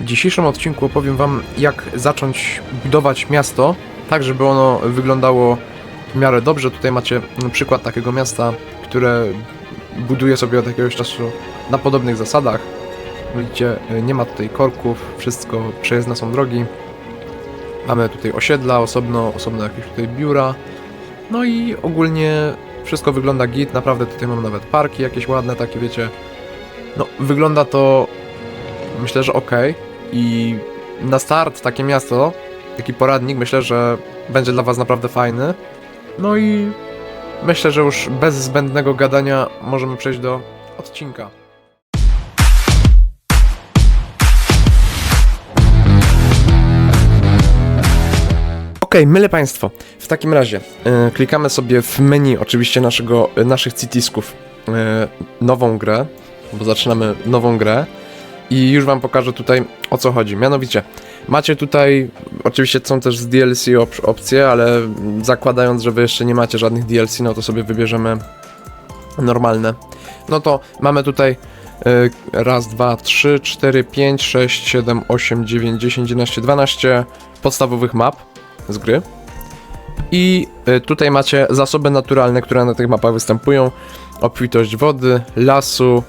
W dzisiejszym odcinku opowiem Wam, jak zacząć budować miasto, tak żeby ono wyglądało w miarę dobrze. Tutaj macie przykład takiego miasta, które buduję sobie od jakiegoś czasu na podobnych zasadach. Widzicie, nie ma tutaj korków, wszystko przejezdne są drogi. Mamy tutaj osiedla, osobno, osobno jakieś tutaj biura. No i ogólnie wszystko wygląda git, naprawdę tutaj mam nawet parki jakieś ładne, takie wiecie. No, wygląda to myślę, że ok. I na start takie miasto, taki poradnik, myślę, że będzie dla Was naprawdę fajny. No i myślę, że już bez zbędnego gadania możemy przejść do odcinka. Okej, mylę Państwo. W takim razie e, klikamy sobie w menu oczywiście naszego, e, naszych citisków e, nową grę, bo zaczynamy nową grę i już Wam pokażę tutaj o co chodzi. Mianowicie, macie tutaj, oczywiście są też z DLC op opcje, ale zakładając, że Wy jeszcze nie macie żadnych DLC, no to sobie wybierzemy normalne. No to mamy tutaj y, raz, dwa, trzy, cztery, pięć, sześć, siedem, osiem, dziewięć, dziesięć, jedenaście, dwanaście podstawowych map z gry. I y, tutaj macie zasoby naturalne, które na tych mapach występują. Obfitość wody, lasu,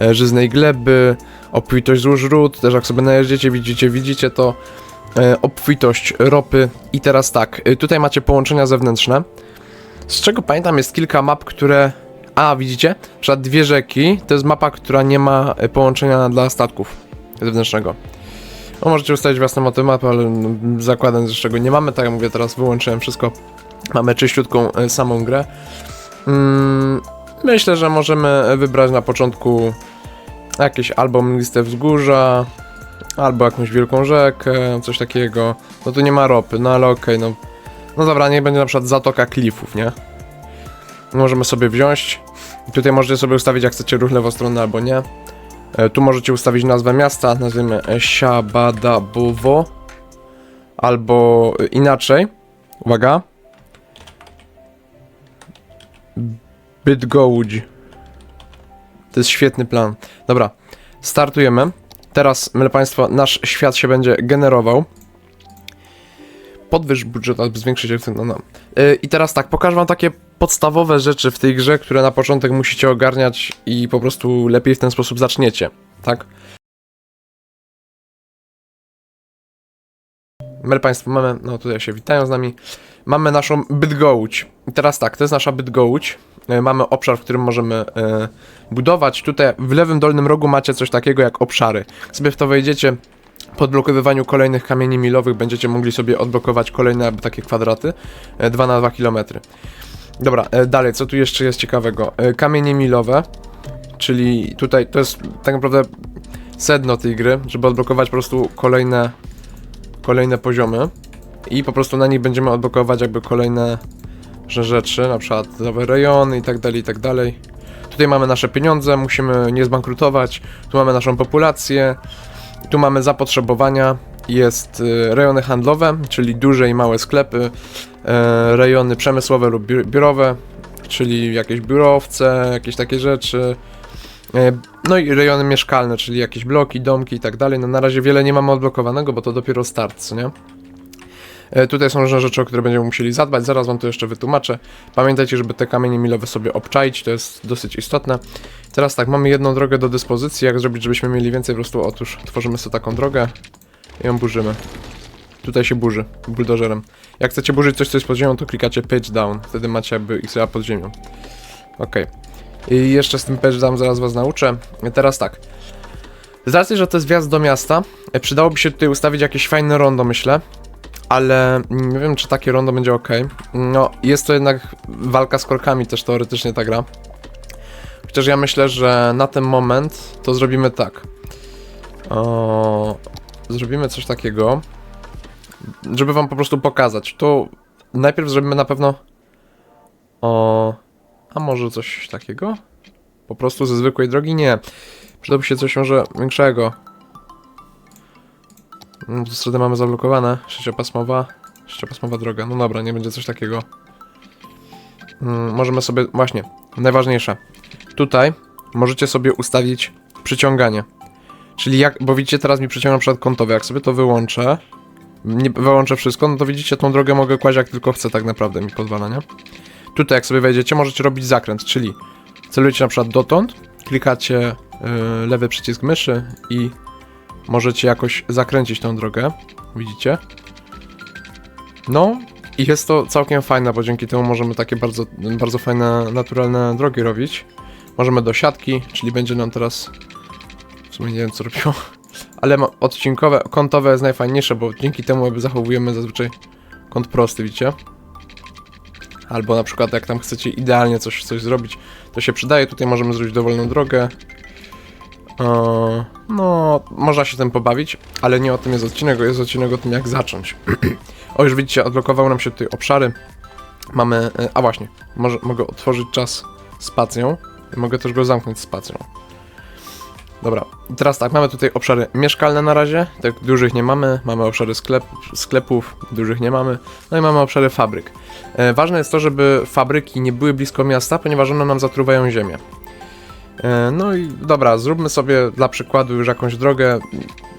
e, żyznej gleby, obfitość złóż ród, też jak sobie najeżdżacie, widzicie, widzicie to, e, obfitość ropy. I teraz tak, e, tutaj macie połączenia zewnętrzne, z czego pamiętam jest kilka map, które, a widzicie, na przykład dwie rzeki, to jest mapa, która nie ma e, połączenia dla statków zewnętrznego. No możecie ustalić własną mapę, ale no, zakładam, że czego nie mamy, tak jak mówię, teraz wyłączyłem wszystko, mamy czyściutką e, samą grę. Mm, myślę, że możemy wybrać na początku jakieś albo mgliste wzgórza, albo jakąś wielką rzekę, coś takiego. No tu nie ma ropy, no ale okej, no. No dobra, niech będzie na przykład Zatoka Klifów, nie? Możemy sobie wziąć. Tutaj możecie sobie ustawić, jak chcecie ruch lewostronny albo nie. E, tu możecie ustawić nazwę miasta, nazwijmy Siabadabowo. Albo e, inaczej. Uwaga. Bydgołudź. To jest świetny plan. Dobra, startujemy. Teraz, myle Państwa, nasz świat się będzie generował. Podwyż budżet, aby zwiększyć efekt. No, no. Yy, I teraz tak, pokażę Wam takie podstawowe rzeczy w tej grze, które na początek musicie ogarniać i po prostu lepiej w ten sposób zaczniecie, tak? Myle Państwo, mamy, no tutaj się witają z nami. Mamy naszą Bydgołódź. I teraz tak, to jest nasza Bydgołódź. Yy, Mamy obszar, w którym możemy yy, budować. Tutaj w lewym dolnym rogu macie coś takiego jak obszary. Sobie w to wejdziecie, po odblokowywaniu kolejnych kamieni milowych będziecie mogli sobie odblokować kolejne takie kwadraty. 2 na 2 km. Dobra, e, dalej, co tu jeszcze jest ciekawego? E, Kamienie milowe, czyli tutaj to jest tak naprawdę sedno tej gry, żeby odblokować po prostu kolejne kolejne poziomy i po prostu na nich będziemy odblokować jakby kolejne że rzeczy, na przykład nowe rejony i tak dalej, i tak dalej. Tutaj mamy nasze pieniądze, musimy nie zbankrutować, tu mamy naszą populację, tu mamy zapotrzebowania, jest y, rejony handlowe, czyli duże i małe sklepy, e, rejony przemysłowe lub biur- biurowe, czyli jakieś biurowce, jakieś takie rzeczy. e, No i rejony mieszkalne, czyli jakieś bloki, domki i tak dalej. No na razie wiele nie mamy odblokowanego, bo to dopiero start, nie? E, Tutaj są różne rzeczy, o które będziemy musieli zadbać, zaraz wam to jeszcze wytłumaczę. Pamiętajcie, żeby te kamienie milowe sobie obczaić, to jest dosyć istotne. Teraz tak, mamy jedną drogę do dyspozycji, jak zrobić, żebyśmy mieli więcej, prostu otóż tworzymy sobie taką drogę i ją burzymy. Tutaj się burzy, buldożerem. Jak chcecie burzyć coś, co jest pod ziemią, to klikacie page down, wtedy macie jakby XA pod ziemią. Okej. I jeszcze z tym page down zaraz was nauczę. Teraz tak. Z racji, że to jest wjazd do miasta, e, przydałoby się tutaj ustawić jakieś fajne rondo, myślę ale nie wiem, czy takie rondo będzie ok. No, jest to jednak walka z korkami też teoretycznie ta gra. Chociaż ja myślę, że na ten moment to zrobimy tak. O, zrobimy coś takiego, żeby wam po prostu pokazać. Tu najpierw zrobimy na pewno. O, a może coś takiego? Po prostu ze zwykłej drogi? Nie. Przydałoby się coś może większego. To wtedy mamy zablokowane. Sześciopasmowa. Sześciopasmowa droga. No dobra, nie będzie coś takiego. Mm, możemy sobie. Właśnie, najważniejsze. Tutaj możecie sobie ustawić przyciąganie. Czyli jak, bo widzicie, teraz mi przeciąga na przykład kątowy, jak sobie to wyłączę, nie wyłączę wszystko, no to widzicie, tą drogę mogę kłaść jak tylko chcę, tak naprawdę mi pozwala, nie? Tutaj jak sobie wejdziecie, możecie robić zakręt, czyli celujecie na przykład dotąd, klikacie y, lewy przycisk myszy i możecie jakoś zakręcić tą drogę, widzicie? No i jest to całkiem fajne, bo dzięki temu możemy takie bardzo, bardzo fajne, naturalne drogi robić. Możemy do siatki, czyli będzie nam teraz, w sumie nie wiem co robiło, ale odcinkowe, kątowe jest najfajniejsze, bo dzięki temu jakby zachowujemy zazwyczaj kąt prosty, widzicie? Albo na przykład jak tam chcecie idealnie coś, coś zrobić, to się przydaje. Tutaj możemy zrobić dowolną drogę. Eee, no, można się tym pobawić, ale nie o tym jest odcinek, jest odcinek o tym jak zacząć. o, już widzicie, odblokowały nam się tutaj obszary. Mamy, e, a właśnie, może, mogę otworzyć czas spacją mogę też go zamknąć spacją. Dobra, teraz tak, mamy tutaj obszary mieszkalne na razie, tak dużych nie mamy, mamy obszary sklep, sklepów, dużych nie mamy, no i mamy obszary fabryk. E, ważne jest to, żeby fabryki nie były blisko miasta, ponieważ one nam zatruwają ziemię. E, no i dobra, zróbmy sobie dla przykładu już jakąś drogę.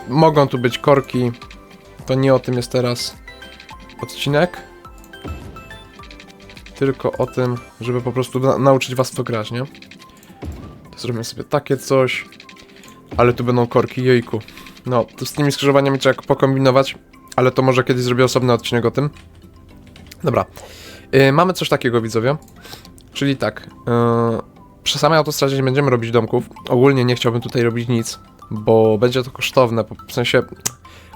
Mogą tu być korki, to nie o tym jest teraz odcinek. Tylko o tym, żeby po prostu na nauczyć was to grać, nie? To zrobimy sobie takie coś. Ale tu będą korki, jejku. No, to z tymi skrzyżowaniami trzeba pokombinować, ale to może kiedyś zrobię osobny odcinek o tym. Dobra. Yy, mamy coś takiego, widzowie. Czyli tak. Yy, przy samej autostradzie nie będziemy robić domków. Ogólnie nie chciałbym tutaj robić nic, bo będzie to kosztowne. W sensie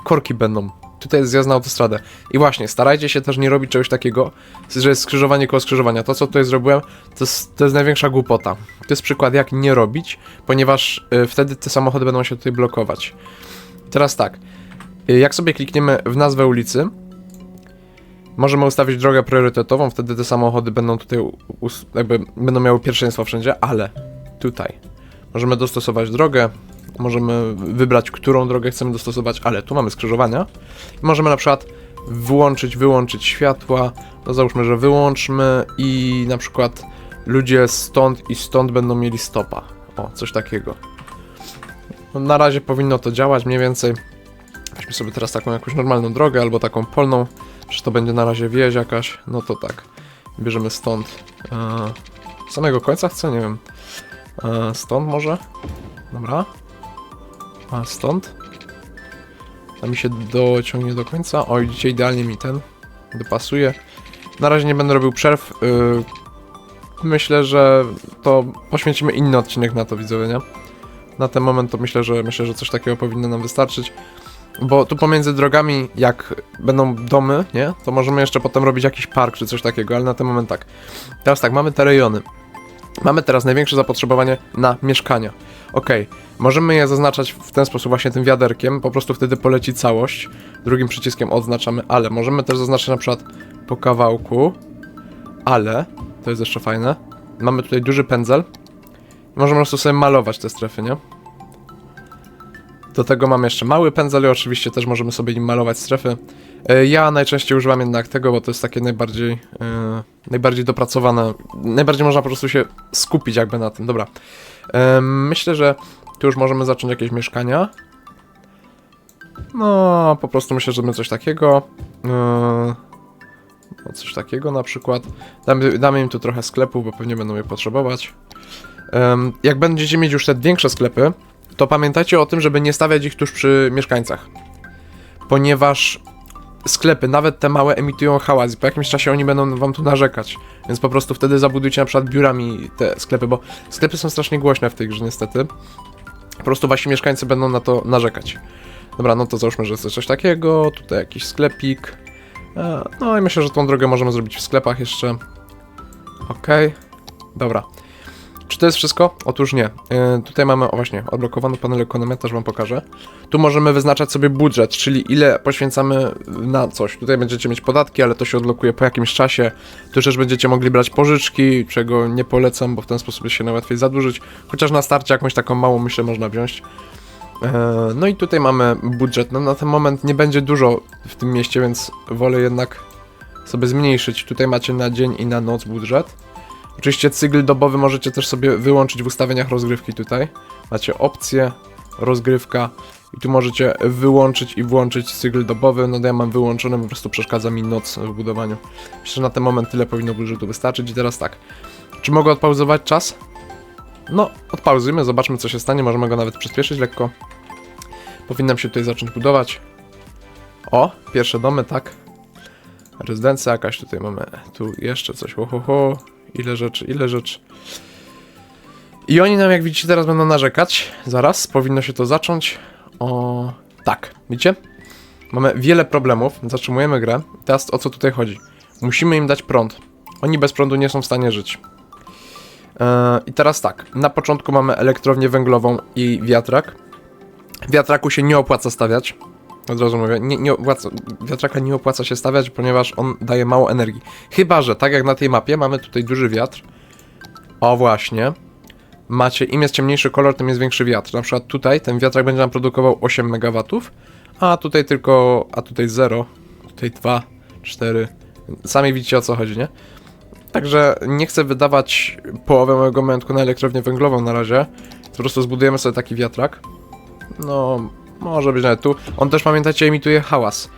korki będą. Tutaj jest zjazd na autostradę. I właśnie, starajcie się też nie robić czegoś takiego, że jest skrzyżowanie koło skrzyżowania. To, co tutaj zrobiłem, to jest, to jest największa głupota. To jest przykład, jak nie robić, ponieważ y, wtedy te samochody będą się tutaj blokować. Teraz tak, y, jak sobie klikniemy w nazwę ulicy, możemy ustawić drogę priorytetową, wtedy te samochody będą tutaj, jakby będą miały pierwszeństwo wszędzie, ale tutaj możemy dostosować drogę, możemy wybrać, którą drogę chcemy dostosować, ale tu mamy skrzyżowania i możemy na przykład włączyć, wyłączyć światła, no załóżmy, że wyłączmy i na przykład ludzie stąd i stąd będą mieli stopa. O, coś takiego. No, na razie powinno to działać mniej więcej. Weźmy sobie teraz taką jakąś normalną drogę albo taką polną. Czy to będzie na razie wieś jakaś? No to tak. Bierzemy stąd. E, samego końca chcę? Nie wiem. E, stąd może? Dobra. A stąd? A mi się dociągnie do końca. O, widzicie, idealnie mi ten dopasuje. Na razie nie będę robił przerw. Yy, myślę, że to poświęcimy inny odcinek na to, widzowie, nie? Na ten moment to myślę, że myślę, że coś takiego powinno nam wystarczyć. Bo tu pomiędzy drogami, jak będą domy, nie? To możemy jeszcze potem robić jakiś park czy coś takiego, ale na ten moment tak. Teraz tak, mamy te rejony. Mamy teraz największe zapotrzebowanie na mieszkania. Okej, możemy je zaznaczać w ten sposób właśnie tym wiaderkiem, po prostu wtedy poleci całość. Drugim przyciskiem odznaczamy, ale możemy też zaznaczyć na przykład po kawałku, ale, to jest jeszcze fajne, mamy tutaj duży pędzel możemy po prostu sobie malować te strefy, nie? Do tego mamy jeszcze mały pędzel i oczywiście też możemy sobie nim malować strefy. E, Ja najczęściej używam jednak tego, bo to jest takie najbardziej, e, najbardziej dopracowane, najbardziej można po prostu się skupić jakby na tym. Dobra, E, myślę, że tu już możemy zacząć jakieś mieszkania. No, po prostu myślę, że my coś takiego. e, no, coś takiego na przykład. Damy, damy im tu trochę sklepów, bo pewnie będą je potrzebować. Em, jak będziecie mieć już te większe sklepy, to pamiętajcie o tym, żeby nie stawiać ich tuż przy mieszkańcach. Ponieważ sklepy, nawet te małe, emitują hałas i po jakimś czasie oni będą wam tu narzekać. Więc po prostu wtedy zabudujcie na przykład biurami te sklepy, bo sklepy są strasznie głośne w tej grze niestety. Po prostu wasi mieszkańcy będą na to narzekać. Dobra, no to załóżmy, że jest coś takiego, tutaj jakiś sklepik. E, No i myślę, że tą drogę możemy zrobić w sklepach jeszcze. Okej, dobra. Czy to jest wszystko? Otóż nie. E, tutaj mamy, o właśnie, odblokowany panel ekonomia, też wam pokażę. Tu możemy wyznaczać sobie budżet, czyli ile poświęcamy na coś. Tutaj będziecie mieć podatki, ale to się odblokuje po jakimś czasie. Tu też będziecie mogli brać pożyczki, czego nie polecam, bo w ten sposób się najłatwiej zadłużyć. Chociaż na starcie jakąś taką małą, myślę, można wziąć. E, No i tutaj mamy budżet. No na ten moment nie będzie dużo w tym mieście, więc wolę jednak sobie zmniejszyć. Tutaj macie na dzień i na noc budżet. Oczywiście cykl dobowy możecie też sobie wyłączyć w ustawieniach rozgrywki tutaj. Macie opcję. rozgrywka. I tu możecie wyłączyć i włączyć cykl dobowy. No to ja mam wyłączony, po prostu przeszkadza mi noc w budowaniu. Myślę, że na ten moment tyle powinno budżetu wystarczyć. I teraz tak. Czy mogę odpauzować czas? No, odpauzujmy, zobaczmy co się stanie. Możemy go nawet przyspieszyć lekko. Powinnam się tutaj zacząć budować. O, pierwsze domy, tak. Rezydencja jakaś, tutaj mamy tu jeszcze coś, ho, ho, ho. Ile rzeczy, ile rzeczy. I oni nam, jak widzicie, teraz będą narzekać. Zaraz, powinno się to zacząć. O, tak, widzicie? Mamy wiele problemów, zatrzymujemy grę. Teraz o co tutaj chodzi? Musimy im dać prąd. Oni bez prądu nie są w stanie żyć. Eee, I teraz tak, na początku mamy elektrownię węglową i wiatrak. Wiatraku się nie opłaca stawiać. Od razu mówię, nie, nie opłaca, wiatraka nie opłaca się stawiać, ponieważ on daje mało energii. Chyba, że tak jak na tej mapie mamy tutaj duży wiatr. O właśnie. Macie, im jest ciemniejszy kolor, tym jest większy wiatr. Na przykład tutaj ten wiatrak będzie nam produkował 8 MW, a tutaj tylko, a tutaj 0, tutaj 2, 4. Sami widzicie o co chodzi, nie? Także nie chcę wydawać połowę mojego majątku na elektrownię węglową na razie. Po prostu zbudujemy sobie taki wiatrak. No, może być nawet tu. On też, pamiętajcie, emituje hałas.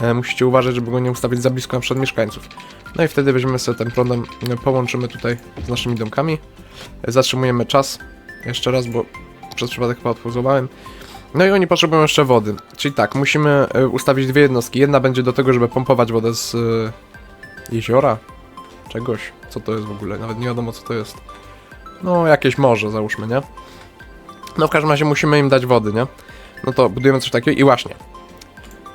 E, musicie uważać, żeby go nie ustawić za blisko na przykład mieszkańców. No i wtedy weźmiemy sobie ten prądem, e, połączymy tutaj z naszymi domkami. E, zatrzymujemy czas. Jeszcze raz, bo przez przypadek chyba. No i oni potrzebują jeszcze wody. Czyli tak, musimy e, ustawić dwie jednostki. Jedna będzie do tego, żeby pompować wodę z e, jeziora. Czegoś. Co to jest w ogóle? Nawet nie wiadomo co to jest. No, jakieś morze, załóżmy, nie? No w każdym razie musimy im dać wody, nie? No to budujemy coś takiego i właśnie.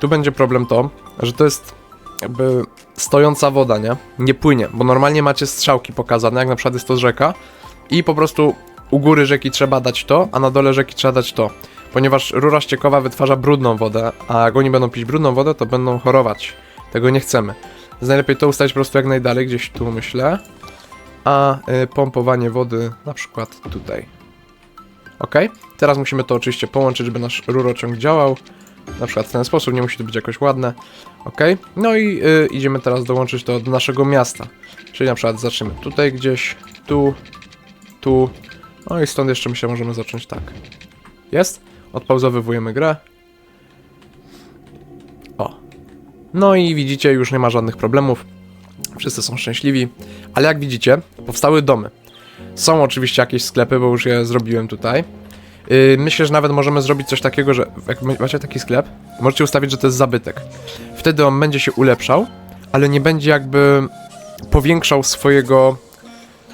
Tu będzie problem to, że to jest jakby stojąca woda, nie? Nie płynie, bo normalnie macie strzałki pokazane, jak na przykład jest to rzeka i po prostu u góry rzeki trzeba dać to, a na dole rzeki trzeba dać to. Ponieważ rura ściekowa wytwarza brudną wodę, a jak oni będą pić brudną wodę, to będą chorować. Tego nie chcemy. Więc najlepiej to ustawić po prostu jak najdalej, gdzieś tu myślę. A y, pompowanie wody na przykład tutaj. Ok? Teraz musimy to oczywiście połączyć, żeby nasz rurociąg działał. Na przykład w ten sposób, nie musi to być jakoś ładne. Ok? No i y, idziemy teraz dołączyć to do naszego miasta. Czyli na przykład zaczniemy tutaj gdzieś, tu, tu. No i stąd jeszcze myślę, możemy zacząć tak. Jest? Odpauzowywujemy grę. O. No i widzicie, już nie ma żadnych problemów. Wszyscy są szczęśliwi. Ale jak widzicie, powstały domy. Są oczywiście jakieś sklepy, bo już je zrobiłem tutaj. Yy, myślę, że nawet możemy zrobić coś takiego, że jak ma- macie taki sklep, możecie ustawić, że to jest zabytek. Wtedy on będzie się ulepszał, ale nie będzie jakby powiększał swojego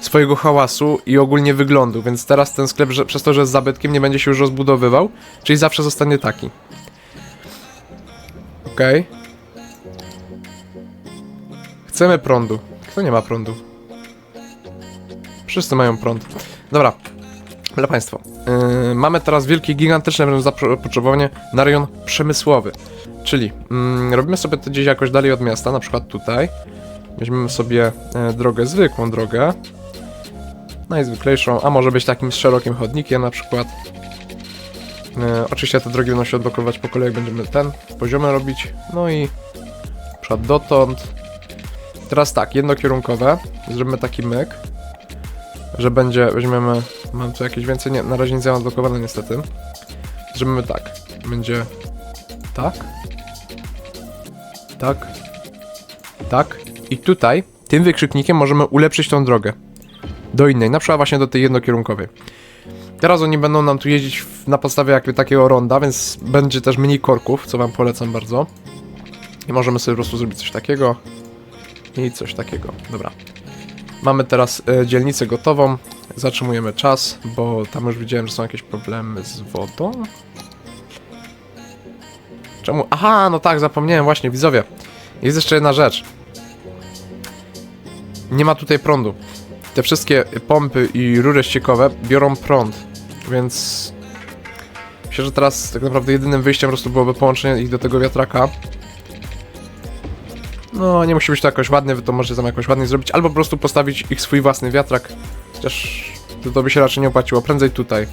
swojego hałasu i ogólnie wyglądu, więc teraz ten sklep, że, przez to, że jest zabytkiem, nie będzie się już rozbudowywał, czyli zawsze zostanie taki. Okej. Chcemy prądu. Kto nie ma prądu? Wszyscy mają prąd. Dobra. Dla Państwa, yy, mamy teraz wielkie, gigantyczne zapotrzebowanie na rejon przemysłowy. Czyli mm, robimy sobie to gdzieś jakoś dalej od miasta, na przykład tutaj. Weźmiemy sobie e, drogę, zwykłą drogę. Najzwyklejszą, a może być takim szerokim chodnikiem na przykład. E, oczywiście te drogi będą się odblokować po kolei, będziemy ten poziomy robić. No i przykład dotąd. Teraz tak, jednokierunkowe. Zrobimy taki myk, że będzie, weźmiemy, mam tu jakieś więcej, nie, na razie nie mam odblokowane niestety. Zrobimy tak, będzie tak, tak, tak i tutaj tym wykrzyknikiem możemy ulepszyć tą drogę do innej, na przykład właśnie do tej jednokierunkowej. Teraz oni będą nam tu jeździć w, na podstawie jakby takiego ronda, więc będzie też mniej korków, co wam polecam bardzo. I możemy sobie po prostu zrobić coś takiego i coś takiego. Dobra. Mamy teraz e, dzielnicę gotową. Zatrzymujemy czas, bo tam już widziałem, że są jakieś problemy z wodą. Czemu? Aha, no tak, zapomniałem właśnie, widzowie. Jest jeszcze jedna rzecz. Nie ma tutaj prądu. Te wszystkie pompy i rury ściekowe biorą prąd, więc myślę, że teraz tak naprawdę jedynym wyjściem po prostu byłoby połączenie ich do tego wiatraka. No, nie musi być to jakoś ładnie, wy to możecie tam jakoś ładnie zrobić, albo po prostu postawić ich swój własny wiatrak, chociaż to, to by się raczej nie opłaciło, prędzej tutaj.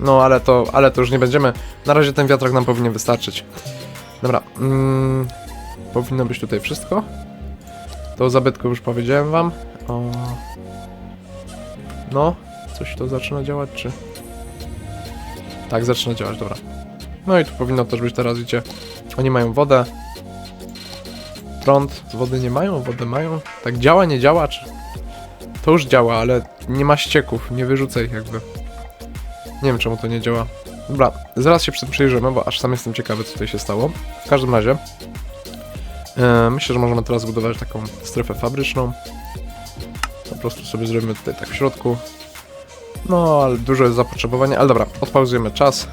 No, ale to, ale to już nie będziemy. Na razie ten wiatrak nam powinien wystarczyć. Dobra, mm, powinno być tutaj wszystko. To zabytku już powiedziałem wam. O... No, coś to zaczyna działać, czy... Tak, zaczyna działać, dobra. No i tu powinno też być teraz, widzicie, oni mają wodę. Prąd, wody nie mają, wodę mają. Tak działa, nie działa, czy... To już działa, ale nie ma ścieków, nie wyrzucaj ich jakby. Nie wiem czemu to nie działa. Dobra, zaraz się przy- przyjrzymy, bo aż sam jestem ciekawy co tutaj się stało. W każdym razie, e, myślę, że możemy teraz zbudować taką strefę fabryczną. Po prostu sobie zrobimy tutaj tak w środku. No, ale dużo jest zapotrzebowania, ale dobra, odpauzujemy czas.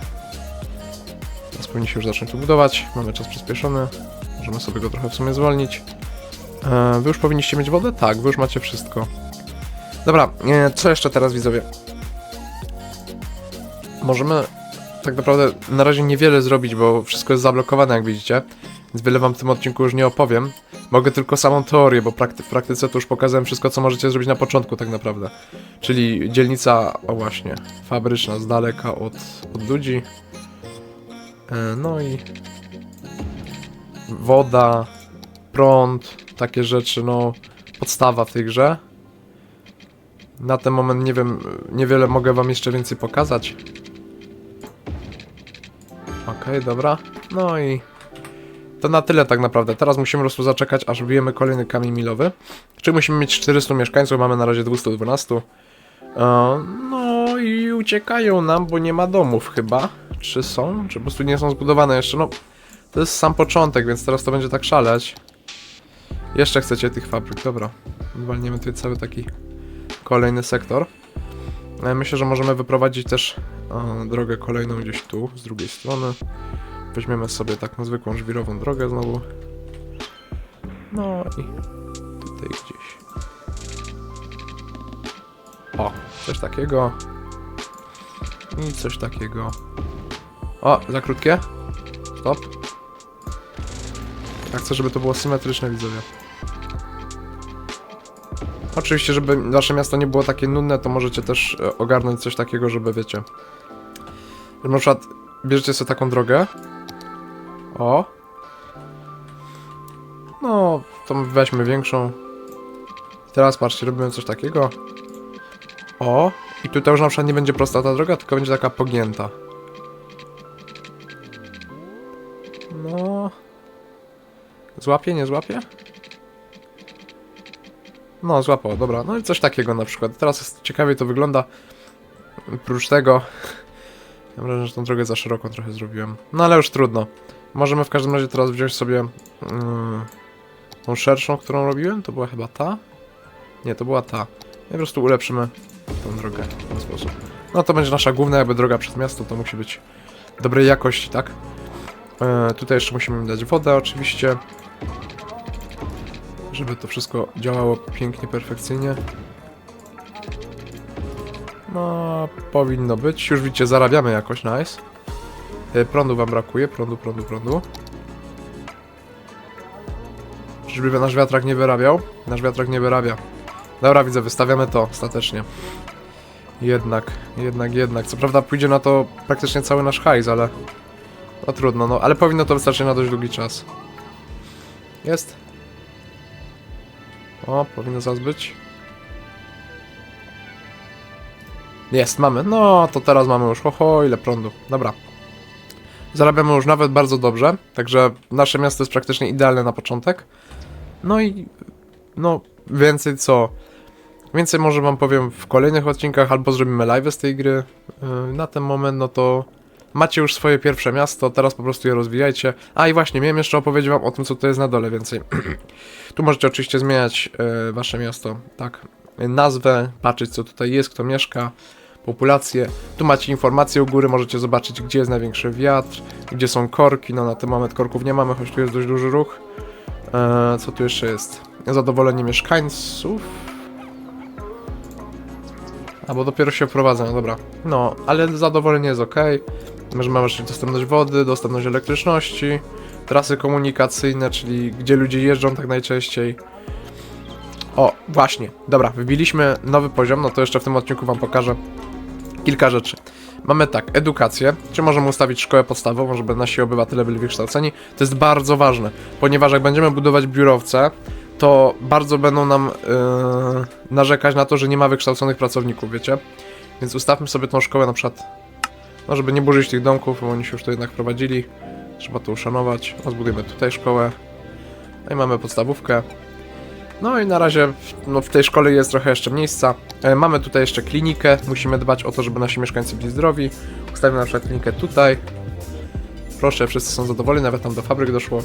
Teraz powinni się już zacząć tu budować. Mamy czas przyspieszony. Możemy sobie go trochę w sumie zwolnić. E, wy już powinniście mieć wodę? Tak, wy już macie wszystko. Dobra, e, co jeszcze teraz widzowie? Możemy tak naprawdę na razie niewiele zrobić, bo wszystko jest zablokowane jak widzicie. Więc wiele wam w tym odcinku już nie opowiem. Mogę tylko samą teorię, bo prakty w praktyce to już pokazałem wszystko, co możecie zrobić na początku tak naprawdę. Czyli dzielnica, o właśnie, fabryczna z daleka od, od ludzi. E, No i woda, prąd, takie rzeczy, no podstawa w tej grze. Na ten moment nie wiem, niewiele mogę wam jeszcze więcej pokazać. Okej, dobra. No i to na tyle tak naprawdę. Teraz musimy po prostu zaczekać, aż wbijemy kolejny kamień milowy. Czyli musimy mieć 400 mieszkańców, mamy na razie 212. E, no i uciekają nam, bo nie ma domów chyba. Czy są? Czy po prostu nie są zbudowane jeszcze? No, to jest sam początek, więc teraz to będzie tak szaleć. Jeszcze chcecie tych fabryk, dobra. Walniemy tutaj cały taki kolejny sektor. E, Myślę, że możemy wyprowadzić też e, drogę kolejną gdzieś tu, z drugiej strony. Weźmiemy sobie taką zwykłą żwirową drogę znowu. No i tutaj gdzieś. O, coś takiego. I coś takiego. O, za krótkie? Stop. Ja chcę, żeby to było symetryczne, widzowie. Oczywiście, żeby nasze miasto nie było takie nudne, to możecie też e, ogarnąć coś takiego, żeby wiecie. Na przykład bierzecie sobie taką drogę. O. No, to weźmy większą. Teraz patrzcie, robimy coś takiego. O. I tutaj już na przykład nie będzie prosta ta droga, tylko będzie taka pogięta. Złapie, nie złapie? No, złapał, dobra. No i coś takiego na przykład. Teraz jest ciekawiej to wygląda. Oprócz tego. Mam wrażenie, że tą drogę za szeroką trochę zrobiłem. No ale już trudno. Możemy w każdym razie teraz wziąć sobie mm, tą szerszą, którą robiłem. To była chyba ta? Nie, to była ta. I po prostu ulepszymy tą drogę w ten sposób. No to będzie nasza główna jakby droga przez miasto. To musi być dobrej jakości, tak? E, tutaj jeszcze musimy im dać wodę oczywiście żeby to wszystko działało pięknie, perfekcyjnie. No, powinno być. Już widzicie, zarabiamy jakoś, nice. E, Prądu wam brakuje, prądu, prądu, prądu. Czyżby nasz wiatrak nie wyrabiał? Nasz wiatrak nie wyrabia. Dobra, widzę, wystawiamy to ostatecznie. Jednak, jednak, jednak. Co prawda pójdzie na to praktycznie cały nasz hajs, ale... No trudno, no, ale powinno to wystarczyć na dość długi czas. Jest. O, powinno zaraz być. Jest, mamy. No, to teraz mamy już. Oho, ile prądu. Dobra. Zarabiamy już nawet bardzo dobrze, także nasze miasto jest praktycznie idealne na początek. No i no, więcej co? Więcej może wam powiem w kolejnych odcinkach, albo zrobimy live z tej gry. Yy, Na ten moment, no to macie już swoje pierwsze miasto, teraz po prostu je rozwijajcie. A i właśnie, miałem jeszcze opowiedzieć wam o tym, co to jest na dole więcej. tu możecie oczywiście zmieniać e, wasze miasto, tak, nazwę, patrzeć co tutaj jest, kto mieszka, populację. Tu macie informacje u góry, możecie zobaczyć, gdzie jest największy wiatr, gdzie są korki, no na ten moment korków nie mamy, choć tu jest dość duży ruch. E, co tu jeszcze jest? Zadowolenie mieszkańców. Albo dopiero się wprowadza, no dobra. No, ale zadowolenie jest ok. Możemy mamy jeszcze dostępność wody, dostępność elektryczności, trasy komunikacyjne, czyli gdzie ludzie jeżdżą tak najczęściej. O, właśnie, dobra, wybiliśmy nowy poziom, no to jeszcze w tym odcinku wam pokażę kilka rzeczy. Mamy tak, edukację, czy możemy ustawić szkołę podstawową, żeby nasi obywatele byli wykształceni. To jest bardzo ważne, ponieważ jak będziemy budować biurowce, to bardzo będą nam yy, narzekać na to, że nie ma wykształconych pracowników, wiecie? Więc ustawmy sobie tą szkołę na przykład No, żeby nie burzyć tych domków, bo oni się już tu jednak prowadzili. Trzeba to uszanować. No, zbudujemy tutaj szkołę. No i mamy podstawówkę. No i na razie w- no, w tej szkole jest trochę jeszcze miejsca. E, mamy tutaj jeszcze klinikę. Musimy dbać o to, żeby nasi mieszkańcy byli zdrowi. Ustawimy na przykład klinikę tutaj. Proszę, wszyscy są zadowoleni, nawet tam do fabryk doszło.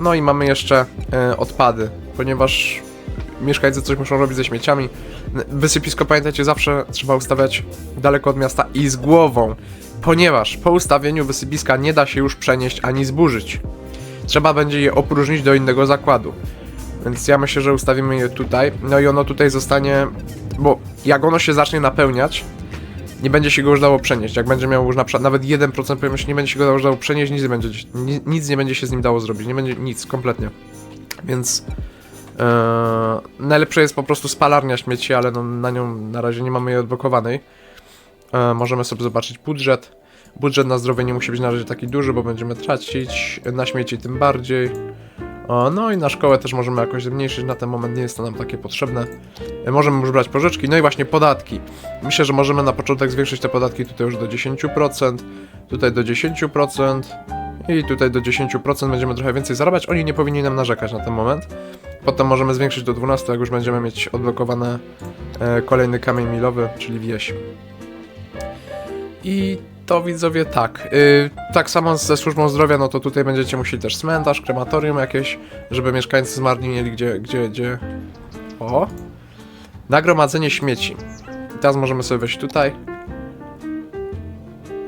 No i mamy jeszcze e, odpady, ponieważ mieszkańcy coś muszą robić ze śmieciami. Wysypisko, pamiętajcie, zawsze trzeba ustawiać daleko od miasta i z głową, ponieważ po ustawieniu wysypiska nie da się już przenieść ani zburzyć. Trzeba będzie je opróżnić do innego zakładu. Więc ja myślę, że ustawimy je tutaj. No i ono tutaj zostanie, bo jak ono się zacznie napełniać, nie będzie się go już dało przenieść. Jak będzie miał już na przykład nawet 1% pojemności, nie będzie się go już dało przenieść, nic nie będzie, ni- nic nie będzie się z nim dało zrobić. Nie będzie nic, kompletnie. Więc e, najlepsze jest po prostu spalarnia śmieci, ale no, na nią na razie nie mamy jej odblokowanej. E, możemy sobie zobaczyć budżet. Budżet na zdrowie nie musi być na razie taki duży, bo będziemy tracić. Na śmieci tym bardziej. O, no i na szkołę też możemy jakoś zmniejszyć, na ten moment nie jest to nam takie potrzebne. E, Możemy już brać pożyczki, no i właśnie podatki. Myślę, że możemy na początek zwiększyć te podatki tutaj już do 10%, tutaj do 10% i tutaj do 10% będziemy trochę więcej zarabiać. Oni nie powinni nam narzekać na ten moment. Potem możemy zwiększyć do 12, jak już będziemy mieć odblokowane e, kolejny kamień milowy, czyli wieś. I to widzowie tak. Y, tak samo ze służbą zdrowia, no to tutaj będziecie musieli też cmentarz, krematorium jakieś, żeby mieszkańcy zmarli mieli gdzie, gdzie, gdzie. O! Nagromadzenie śmieci. I teraz możemy sobie wejść tutaj.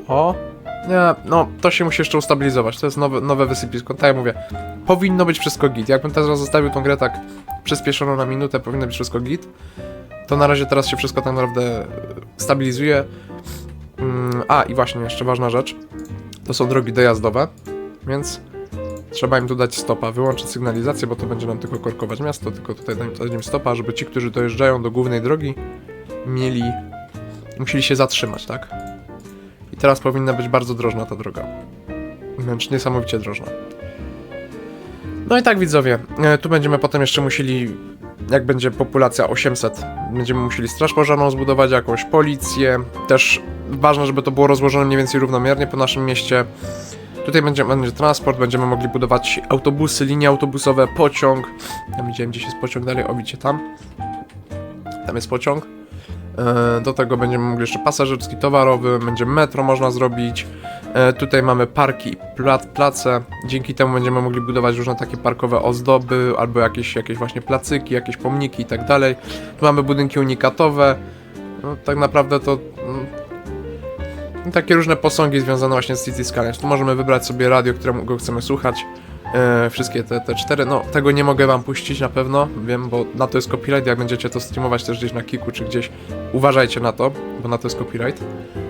O! Nie, no to się musi jeszcze ustabilizować. To jest nowe, nowe wysypisko. Tak jak mówię, powinno być wszystko git. Jakbym teraz zostawił tą grę tak przyspieszoną na minutę, powinno być wszystko git. To na razie teraz się wszystko tak naprawdę stabilizuje. Mm, A, i właśnie, jeszcze ważna rzecz. To są drogi dojazdowe, więc trzeba im tu dać stopa. Wyłączyć sygnalizację, bo to będzie nam tylko korkować miasto, tylko tutaj dać im stopa, żeby ci, którzy dojeżdżają do głównej drogi, mieli... musieli się zatrzymać, tak? I teraz powinna być bardzo drożna ta droga. Wręcz niesamowicie drożna. No i tak widzowie, e, tu będziemy potem jeszcze musieli, jak będzie populacja 800, będziemy musieli straż pożarną zbudować, jakąś policję, też ważne, żeby to było rozłożone mniej więcej równomiernie po naszym mieście. Tutaj będzie, będzie transport, będziemy mogli budować autobusy, linie autobusowe, pociąg. Ja widziałem gdzieś jest pociąg dalej, o widzicie tam. Tam jest pociąg. E, Do tego będziemy mogli jeszcze pasażerski, towarowy, będzie metro można zrobić. E, Tutaj mamy parki i pla- place. Dzięki temu będziemy mogli budować różne takie parkowe ozdoby, albo jakieś, jakieś właśnie placyki, jakieś pomniki i tak dalej. Tu mamy budynki unikatowe. No, tak naprawdę to mm, takie różne posągi związane właśnie z City Skylines. Tu możemy wybrać sobie radio, którego chcemy słuchać. E, wszystkie te, te cztery. No, tego nie mogę wam puścić na pewno, wiem, bo na to jest copyright. Jak będziecie to streamować też gdzieś na Kiku czy gdzieś, uważajcie na to, bo na to jest copyright.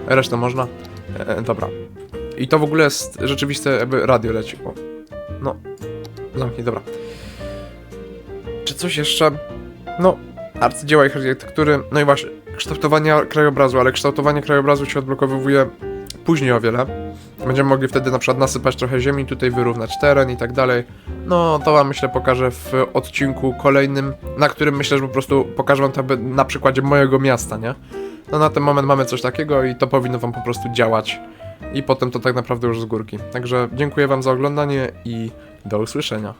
Resztę można. E, dobra. I to w ogóle jest rzeczywiste, jakby radio leci. O. No. Zamknij, dobra. Czy coś jeszcze? No, arcydzieła i architektury. No i właśnie, kształtowanie krajobrazu, ale kształtowanie krajobrazu się odblokowuje później o wiele. Będziemy mogli wtedy na przykład nasypać trochę ziemi, tutaj wyrównać teren i tak dalej. No, to wam myślę pokażę w odcinku kolejnym, na którym myślę, że po prostu pokażę wam to na przykładzie mojego miasta, nie? No na ten moment mamy coś takiego i to powinno wam po prostu działać. I potem to tak naprawdę już z górki. Także dziękuję wam za oglądanie i do usłyszenia.